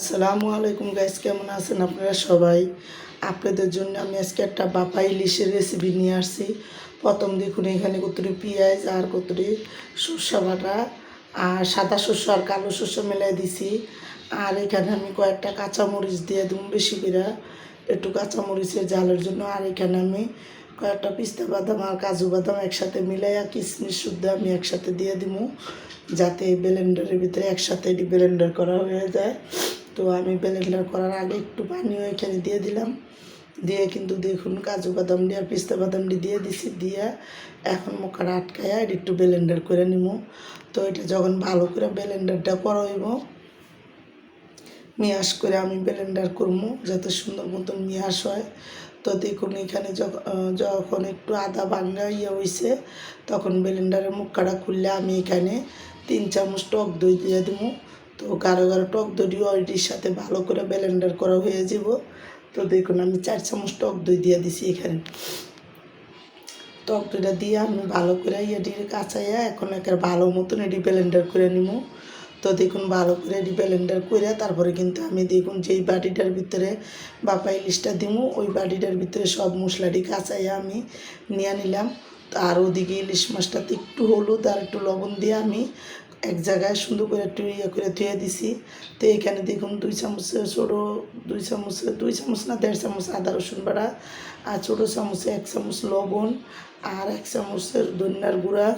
আসসালামু আলাইকুম গাইস কেমন আছেন আপনারা সবাই? আপনাদের জন্য আমি আজকে একটা বাপা ইলিশের রেসিপি নিয়ে আসছি। প্রথম দেখুন এখানে কতটি পেঁয়াজ আর কতটি সর্ষা বাটা আর সাদা শস্য আর কালো শস্য মেলাই দিছি। আর এখানে আমি কয়েকটা কাঁচামরিচ দিয়ে দিম বেশি করে। একটু কাঁচামরিচের জালের জন্য। আর এখানে আমি কয়েকটা পিস্তা বাদাম আর কাজু বাদাম একসাথে মিলাইয়া কিশমিশ শুদ্ধ আমি একসাথে দিয়ে দিব। যাতে ব্লেন্ডারের ভিতরে একসাথে ব্লেন্ডার করা হয়ে যায়। তো আমি ব্লেন্ডার করার আগে একটু পানিও এখানে দিয়ে দিলাম। দিয়ে কিন্তু দেখুন কাজু বাদাম দিয়ে আর পিস্তা বাদাম দিয়ে দিছি। দিয়ে এখন মুখাটা আটকায় আর একটু ব্লেন্ডার করে নিব তো এটা যখন ভালো করে ব্লেন্ডারটা করা হইব মিয়াস করে আমি ব্লেন্ডার করব যাতে সুন্দর মতন মিয়াস হয়। তো দেখুন এখানে যখন একটু আদা ভাঙ্গা ইয়ে হয়েছে তখন ব্লেন্ডারের মুখটা খুললে আমি এখানে তিন চামচ টক দই দিয়ে দেবো তো গাঢ় গাঢ় টক দইও ওইটির সাথে ভালো করে ব্লেন্ডার করা হয়ে যাব। তো দেখুন, আমি চার চামচ টক দই দিয়ে দিছি এখানে। টক দইটা দিয়ে আমি ভালো করে এটির কাঁচাইয়া এখন একের ভালো মতন এটি ব্লেন্ডার করে নিব তো দেখুন, ভালো করে এটি ব্লেন্ডার করে তারপরে কিন্তু আমি দেখুন যেই বাটিটার ভিতরে বাপা ইলিশটা দিব ওই বাটিটার ভিতরে সব মশলাটি কাঁচাইয়া আমি নিয়ে নিলাম। আর ওদিকে ইলিশ মাছটাতে একটু হলুদ আর একটু লবণ দিয়ে আমি এক জায়গায় সুন্দর করে একটু ইয়ে করে ধুয়ে দিছি। তো এখানে দেখুন দুই চামচে ছোটো, দুই চামচে, দুই চামচ না, দেড় চামচ আদা রসুন বাড়া আর ছোটো চামচে এক চামচ লবণ আর এক চামচের ধনিয়ার গুঁড়া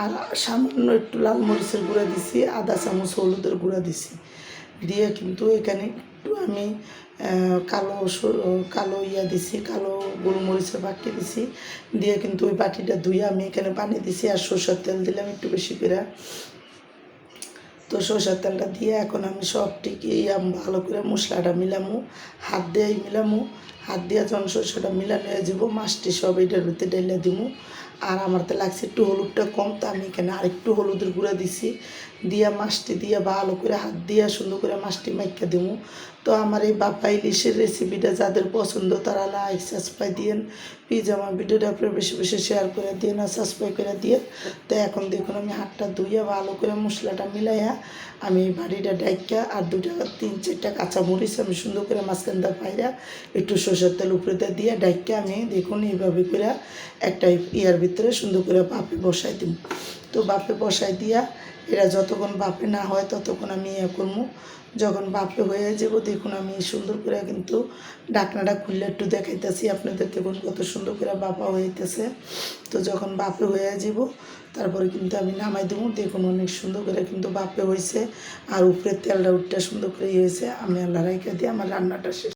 আর সামান্য একটু লাল মরিচের গুঁড়া দিছি, আধা চামচ হলুদের গুঁড়া দিছি। দিয়ে কিন্তু এখানে একটু আমি কালো কালো ইয়া দিছি, কালো গোলমরিচের বাটি দিছি। দিয়ে কিন্তু ওই বাটিটা ধুয়ে আমি এখানে পানি দিছি আর সরষের তেল দিলাম একটু বেশি করে। তো সরষের তেলটা দিয়ে এখন আমি সবটিকে আমি ভালো করে মশলাটা মিলামু, হাত দিয়ে মিলামু, হাত দিয়ে যখন সরষেটা মিলানো হয়ে যাব, মাছটি সব এটার ভিতরে ঢেলে দিব আর আমার তো লাগছে একটু হলুদটা কম, তো আমি এখানে আরেকটু হলুদের গুঁড়া দিছি, দিয়ে মাছটি দিয়ে ভালো করে হাত দিয়ে সুন্দর করে মাছটি মাইকা দিমু। তো আমার এই বাপা ইলিশের রেসিপিটা যাদের পছন্দ তারা লাইক সাবস্ক্রাইব দিয়েন। প্লিজ আমার ভিডিওটা আপনার বেশি বেশি শেয়ার করে দিন আর সাবস্ক্রাইব করে দিয়ে তো এখন দেখুন আমি হাতটা ধুইয়া ভালো করে মশলাটা মিলাইয়া আমি বাড়িটা ডাইকা আর দুটা তিন, চারটা কাঁচা মরিচ আমি সুন্দর করে মাঝখানটা পাইরা একটু সরষের তেল উপরেতে দিয়ে ডাইকা আমি দেখুন এইভাবে করে একটা ইয়ার ভিতরে সুন্দর করে বাপে বসাই দিব তো বাপে বসাই দিয়া এরা যতক্ষণ বাপে না হয় ততক্ষণ আমি ইয়ে করব যখন বাপে হয়ে যাব দেখুন, আমি সুন্দর করে কিন্তু ডাকনাটা খুললে একটু দেখাইতেছি আপনাদের দেখুন কত সুন্দর করে বাপা হইতেছে। তো যখন বাপে হয়ে যাব তারপরে কিন্তু আমি নামাই দেবো। দেখুন, অনেক সুন্দর করে কিন্তু বাপে হয়েছে আর উপরে তেলটা উঠটা সুন্দর করে হয়েছে আমি আল্লাহ রাইখা দিয়ে আমার রান্নাটা শেষ।